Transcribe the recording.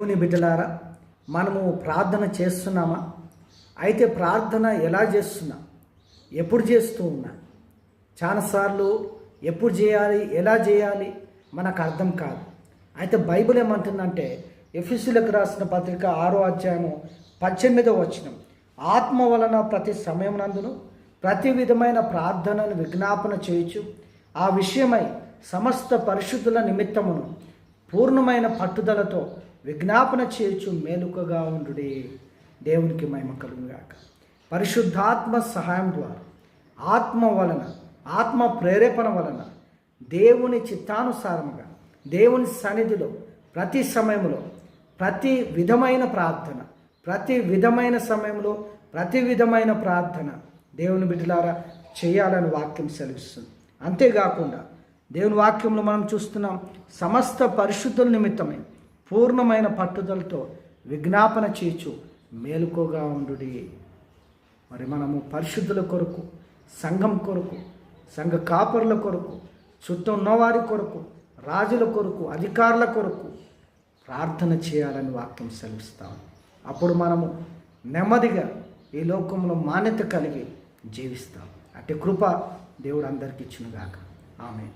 దేవుని బిడ్డలారా మనము ప్రార్థన చేస్తున్నామా? అయితే ప్రార్థన ఎలా చేస్తున్నా? ఎప్పుడు చేస్తూ ఉన్నా? చాలాసార్లు ఎప్పుడు చేయాలి ఎలా చేయాలి మనకు అర్థం కాదు. అయితే బైబిల్ ఏమంటుందంటే ఎఫ్ఎస్సీలకు రాసిన పత్రిక ఆరో అధ్యాయము పద్దెనిమిదో వచనం ఆత్మ వలన ప్రతి సమయమునందును ప్రతి విధమైన ప్రార్థనను విజ్ఞాపన చేయొచ్చు ఆ విషయమై సమస్త పరిశుద్ధుల నిమిత్తమును పూర్ణమైన పట్టుదలతో విజ్ఞాపన చేయొచ్చు మేలుకగా ఉండు దేవునికి మహిమ కలుగుగాక పరిశుద్ధాత్మ సహాయం ద్వారా ఆత్మ వలన ఆత్మ ప్రేరేపణ వలన దేవుని చిత్తానుసారముగా దేవుని సన్నిధిలో ప్రతి సమయంలో ప్రతి విధమైన ప్రార్థన ప్రతి విధమైన సమయంలో ప్రతి విధమైన ప్రార్థన దేవుని బిడ్డలారా చేయాలని వాక్యం సెలవిస్తుంది. అంతేకాకుండా దేవుని వాక్యంలో మనం చూస్తున్నాం సమస్త పరిశుద్ధుల నిమిత్తమై పూర్ణమైన పట్టుదలతో విజ్ఞాపన చేచు మేలుకోగా ఉండు మరి మనము పరిశుద్ధుల కొరకు సంఘం కొరకు సంఘ కాపరుల కొరకు చుట్టూ ఉన్నవారి కొరకు రాజుల కొరకు అధికారుల కొరకు ప్రార్థన చేయాలని వాక్యం సెలవిస్తాం. అప్పుడు మనము నెమ్మదిగా ఈ లోకంలో మాన్యత కలిగి జీవిస్తాం. అట్టి కృప దేవుడు అందరికి ఇచ్చునుగాక. ఆమె